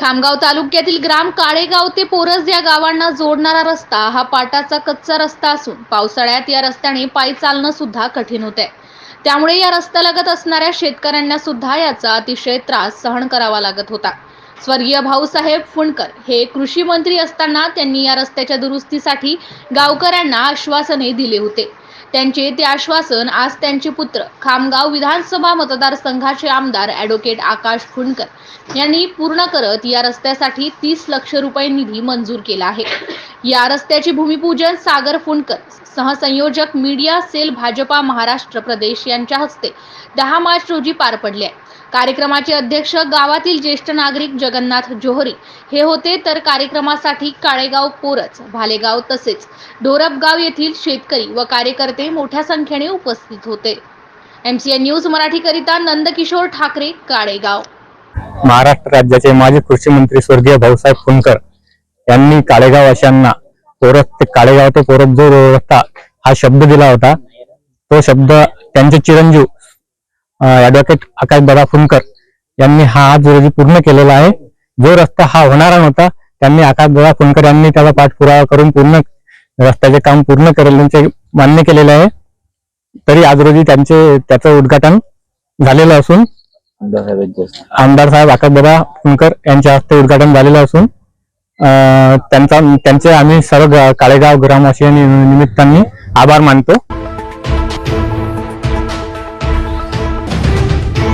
खामगाव तालुक्यातील ग्राम काळेगाव ते पोरस या गावांना जोडणारा रस्ता हा पाटाचा कच्चा रस्ता असून पावसाळ्यात या रस्त्याने पायी चालणं सुद्धा कठीण होत आहे त्यामुळे या रस्त्यालगत असणाऱ्या शेतकऱ्यांना सुद्धा याचा अतिशय त्रास सहन करावा लागत होता. स्वर्गीय भाऊसाहेब फुंडकर हे कृषी मंत्री असताना त्यांनी या रस्त्याच्या दुरुस्तीसाठी गावकऱ्यांना आश्वासने दिले होते. त्यांचे ते आश्वासन आज त्यांचे पुत्र खामगाव विधानसभा मतदारसंघाचे आमदार ॲडव्होकेट आकाश फुंडकर यांनी पूर्ण करत या रस्त्यासाठी तीस लक्ष रुपये निधी मंजूर केला आहे. या रस्त्याचे भूमिपूजन सागर फुंडकर सहसंयोजक मीडिया सेल भाजपा महाराष्ट्र प्रदेश यांच्या हस्ते दहा मार्च रोजी पार पडले आहे. कार्यक्रमाचे अध्यक्ष गावातील ज्येष्ठ नागरिक जगन्नाथ जोहरी. हे होते तर कार्यक्रमासाठी काळेगाव पोरच भालेगाव तसेच ढोरपगाव येथील शेतकरी व कार्यकर्ते मोठ्या संख्येने उपस्थित होते. एमसीएन न्यूज मराठीकरिता नंदकिशोर ठाकरे काळेगाव. महाराष्ट्र राज्याचे माजी कृषी मंत्री स्वर्गीय भाऊसाहेब फुंडकर यांनी काळेगाव वाशांना पोरत ते काळेगाव ते पोरत जो रस्ता हा शब्द दिला होता. तो शब्द त्यांचे चिरंजीव ऍडव्होकेट आकाश दादा फुंडकर यांनी हा आज रोजी पूर्ण केलेला आहे. जो रस्ता हा होणारा नव्हता त्यांनी आकाश दादा फुंडकर यांनी त्याला पाठपुरावा करून पूर्ण रस्त्याचे काम पूर्ण केलेल्याचे मान्य केलेले आहे. तरी आज रोजी त्यांचे त्याचं उद्घाटन झालेलं असून आमदार साहेब आकाशदादा फुंकर यांच्या हस्ते उद्घाटन झालेलं असून त्यांचा त्यांचे आम्ही सर्व काळेगाव ग्रामवासी निमित्ताने आभार मानतो.